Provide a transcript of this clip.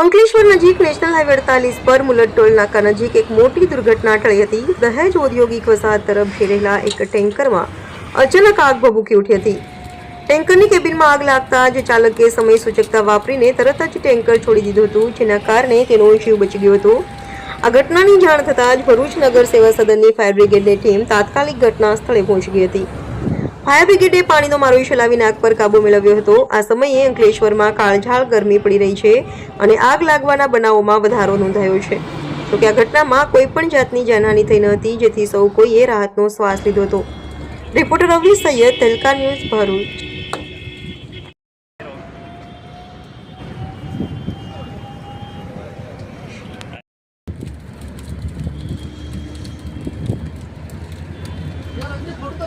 અંકલેશ્વર નજીક national highway અડતાલીસ પર મુલટ ટોલ નાકા નજીક એક મોટી દુર્ઘટના ટળી હતી. દહેજ ઔદ્યોગિક વસાહત તરફ રહેલા એક ટેન્કરમાં અચાનક આગ ભભૂકી ઉઠી હતી. ટેન્કરની કેબિનમાં આગ લાગતા જ ચાલકે સમય સૂચકતા વાપરીને તરત જ ટેન્કર છોડી દીધું હતું, જેના કારણે તેનો જીવ બચી ગયો હતો. આ ઘટનાની જાણ થતાં જ ભરૂચ નગર સેવા સદનની ફાયર બ્રિગેડની ટીમ તાત્કાલિક ઘટના સ્થળે પહોંચી ગઈ હતી. ફાયર બ્રિગેડે પાણીનો મારો ચલાવીને આગ પર કાબુ મેળવ્યો હતો. આ સમયે અંકલેશ્વરમાં કાળઝાળ ગરમી પડી રહી છે અને આગ લાગવાના બનાવોમાં વધારો નોંધાયો છે. તો કે આ ઘટનામાં કોઈ પણ જાતની જાનહાની થઈ ન હતી જેથી સૌ કોઈએ રાહતનો શ્વાસ લીધો હતો. રિપોર્ટર અવલી સૈયદ તેલકા ન્યૂઝ ભરૂચ. Corta,